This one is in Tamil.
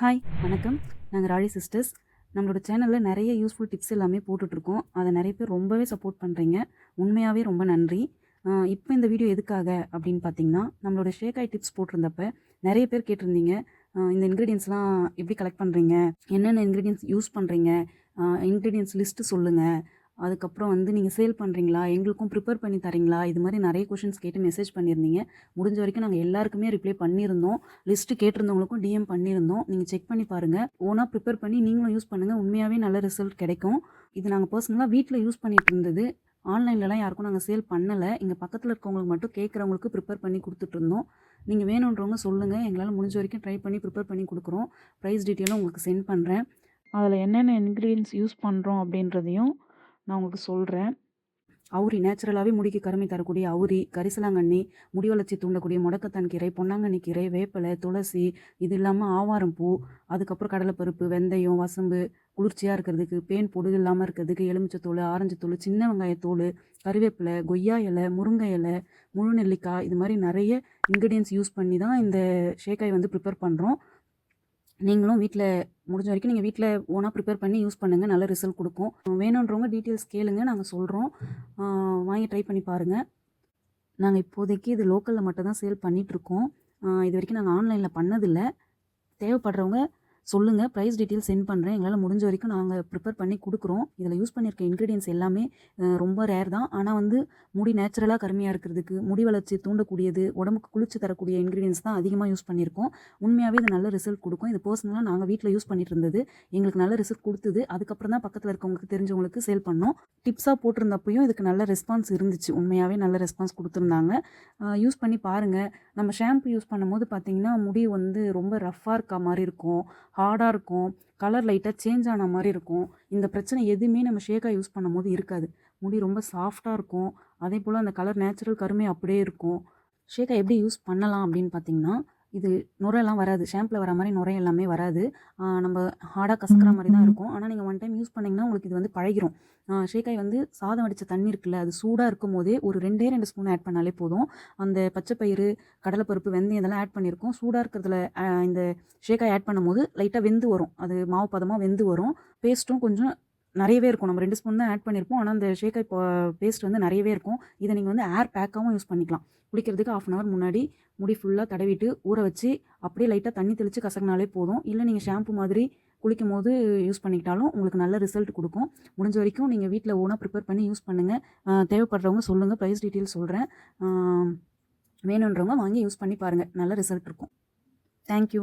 ஹாய் வணக்கம். நாங்கள் ராழி சிஸ்டர்ஸ் நம்மளோட சேனலில் நிறைய யூஸ்ஃபுல் டிப்ஸ் எல்லாமே போட்டுட்ருக்கோம். அதை நிறைய பேர் ரொம்பவே சப்போர்ட் பண்ணுறீங்க உண்மையாகவே ரொம்ப நன்றி. இப்போ இந்த வீடியோ எதுக்காக அப்படின்னு பார்த்தீங்கன்னா நம்மளோட ஷேக்காய் டிப்ஸ் போட்டிருந்தப்ப நிறைய பேர் கேட்டிருந்தீங்க. இந்த இன்க்ரீடியன்ஸ்லாம் எப்படி கலெக்ட் பண்ணுறீங்க என்னென்ன இன்க்ரீடியன்ஸ் யூஸ் பண்ணுறீங்க இன்க்ரீடியன்ஸ் லிஸ்ட்டு சொல்லுங்கள் அதுக்கப்புறம் வந்து நீங்கள் சேல் பண்ணுறீங்களா எங்களுக்கும் ப்ரிப்பேர் பண்ணி தரீங்களா? இது மாதிரி நிறைய கொஷின்ஸ் கேட்டு மெசேஜ் பண்ணியிருந்தீங்க. முடிஞ்ச வரைக்கும் நாங்கள் எல்லாருக்குமே ரிப்ளை பண்ணியிருந்தோம். லிஸ்ட்டு கேட்டிருந்தவங்களுக்கும் டிஎம் பண்ணியிருந்தோம். நீங்கள் செக் பண்ணி பாருங்கள் ஓனாக ப்ரிப்பேர் பண்ணி நீங்களும் யூஸ் பண்ணுங்கள் உண்மையாகவே நல்ல ரிசல்ட் கிடைக்கும். இது நாங்கள் பர்சனலாக வீட்டில் யூஸ் பண்ணிகிட்டு இருந்தது. ஆன்லைன்லலாம் யாருக்கும் நாங்கள் சேல் பண்ணலை. இங்கே பக்கத்தில் இருக்கவங்களுக்கு மட்டும் கேட்குறவங்களுக்கு ப்ரிப்பேர் பண்ணி கொடுத்துட்ருந்தோம் நீங்கள் வேணுன்றவங்க சொல்லுங்கள் எங்களால் முடிஞ்ச வரைக்கும் ட்ரை பண்ணி ப்ரிப்பேர் பண்ணி கொடுக்குறோம். ப்ரைஸ் டீட்டெயிலும் உங்களுக்கு சென்ட் பண்ணுறேன் அதில் என்னென்ன இன்க்ரீடியன்ஸ் யூஸ் பண்ணுறோம் அப்படின்றதையும் நான் உங்களுக்கு சொல்கிறேன் அவுரி நேச்சுரலாகவே முடிக்கு கருமை தரக்கூடிய அவுரி கரிசலாங்கண்ணி முடி வளர்ச்சி தூண்டக்கூடிய முடக்கத்தான் கீரை பொன்னாங்கண்ணி கீரை வேப்பிலை துளசி இது இல்லாமல் ஆவாரம் பூ அதுக்கப்புறம் கடலைப்பருப்பு வெந்தயம் வசம்பு குளிர்ச்சியாக இருக்கிறதுக்கு பேன் பொடுகு இல்லாமல் இருக்கிறதுக்கு எலுமிச்சத்தூள் ஆரஞ்சுத்தூள் சின்ன வெங்காயத்தூள் கருவேப்பிலை கொய்யா இலை முருங்கை இலை முழு நெல்லிக்காய் இது மாதிரி நிறைய இன்க்ரீடியன்ஸ் யூஸ் பண்ணி தான் இந்த ஷேக்காய் வந்து ப்ரிப்பேர் பண்ணுறோம் நீங்களும் வீட்டில் முடிஞ்ச வரைக்கும் நீங்கள் வீட்டில் ஓனாக ப்ரிப்பேர் பண்ணி யூஸ் பண்ணுங்கள் நல்ல ரிசல்ட் கொடுக்கும். வேணுன்றவங்க டீட்டெயில்ஸ் கேளுங்க. நாங்கள் சொல்கிறோம் வாங்கி ட்ரை பண்ணி பாருங்கள் நாங்கள் இப்போதைக்கு இது லோக்கலில் மட்டும் தான் சேல் பண்ணிகிட்ருக்கோம் இது வரைக்கும் நாங்கள் ஆன்லைனில் பண்ணதில்லை. தேவைப்படுறவங்க சொல்லுங்கள் ப்ரைஸ் டீட்டெயில் சென்ட் பண்ணுறேன் எங்களால் முடிஞ்ச வரைக்கும் நாங்கள் ப்ரிப்பேர் பண்ணி கொடுக்குறோம். இதில் யூஸ் பண்ணியிருக்க இன்க்ரீடியன்ஸ் எல்லாமே ரொம்ப ரேர் தான். ஆனால் வந்து முடி நேச்சுரலாக கருமையாக இருக்கிறதுக்கு முடி வளர்ச்சி தூண்டக்கூடியது உடம்புக்கு குளிர்ச்சி தரக்கூடிய இன்க்ரீடியன்ஸ் தான் அதிகமாக யூஸ் பண்ணியிருக்கோம் உண்மையாகவே இது நல்ல ரிசல்ட் கொடுக்கும். இது பர்சனலாக நாங்கள் வீட்டில் யூஸ் பண்ணிட்டு இருந்தது எங்களுக்கு நல்ல ரிசல்ட் கொடுத்தது. அதுக்கப்புறம் தான் பக்கத்தில் இருக்கவங்களுக்கு தெரிஞ்சவங்களுக்கு சேல் பண்ணோம். டிப்ஸாக போட்டிருந்தப்பையும் இதுக்கு நல்ல ரெஸ்பான்ஸ் இருந்துச்சு. உண்மையாகவே நல்ல ரெஸ்பான்ஸ் கொடுத்துருந்தாங்க. யூஸ் பண்ணி பாருங்கள் நம்ம ஷாம்பு யூஸ் பண்ணும்போது பார்த்தீங்கன்னா முடி வந்து ரொம்ப ரஃப்பாக இருக்க மாதிரி இருக்கும். ஹார்டாக இருக்கும். கலர் லைட்டாக சேஞ்ச் ஆன மாதிரி இருக்கும். இந்த பிரச்சனை எதுவுமே நம்ம ஷேக்காக யூஸ் பண்ணும்போது இருக்காது. முடி ரொம்ப சாஃப்டாக இருக்கும். அதே போல் அந்த கலர் நேச்சுரல் கருமை அப்படியே இருக்கும். ஷேக்கை எப்படி யூஸ் பண்ணலாம் அப்படின்னு பார்த்தீங்கன்னா இது நுரையெல்லாம் வராது. ஷாம்பில் வர மாதிரி நுரை எல்லாமே வராது. நம்ம ஹார்டாக கசக்கிற மாதிரி தான் இருக்கும். ஆனால் நீங்கள் ஒன் டைம் யூஸ் பண்ணிங்கன்னா உங்களுக்கு இது வந்து பழகிரும். ஷேக்காய் வந்து சாதம் வடித்த தண்ணி இருக்குல்ல அது சூடாக இருக்கும் போதே ஒரு ரெண்டே ரெண்டு ஸ்பூன் ஆட் பண்ணாலே போதும். அந்த பச்சைப்பயிறு கடலைப்பருப்பு வெந்தயம் இதெல்லாம் ஆட் பண்ணியிருக்கோம் சூடாக இருக்கிறதுல இந்த ஷேக்காய் ஆட் பண்ணும்போது லைட்டாக வெந்து வரும். அது மாவு பதமாக வெந்து வரும். பேஸ்ட்டும் கொஞ்சம் நிறையவே இருக்கும். நம்ம ரெண்டு ஸ்பூன் தான் ஆட் பண்ணியிருப்போம் ஆனால் அந்த ஷேக்காய் பேஸ்ட் வந்து நிறையவே இருக்கும். இதை நீங்கள் வந்து ஏர் பேக்காகவும் யூஸ் பண்ணிக்கலாம். குளிக்கிறதுக்கு ஆஃப் அன் ஹவர் முன்னாடி முடி ஃபுல்லாக தடவிட்டு ஊற வச்சு அப்படியே லைட்டாக தண்ணி தெளித்து கசக்கினாலே போதும். இல்லை நீங்கள் ஷாம்பு மாதிரி குளிக்கும் போது யூஸ் பண்ணிக்கிட்டாலும் உங்களுக்கு நல்ல ரிசல்ட் கொடுக்கும். முடிஞ்ச வரைக்கும் நீங்கள் வீட்டில் ஓனாக ப்ரிப்பேர் பண்ணி யூஸ் பண்ணுங்கள் தேவைப்படுறவங்க சொல்லுங்கள் ப்ரைஸ் டீட்டெயில் சொல்கிறேன் வேணுன்றவங்க வாங்கி யூஸ் பண்ணி பாருங்கள் நல்ல ரிசல்ட் இருக்கும். தேங்க்யூ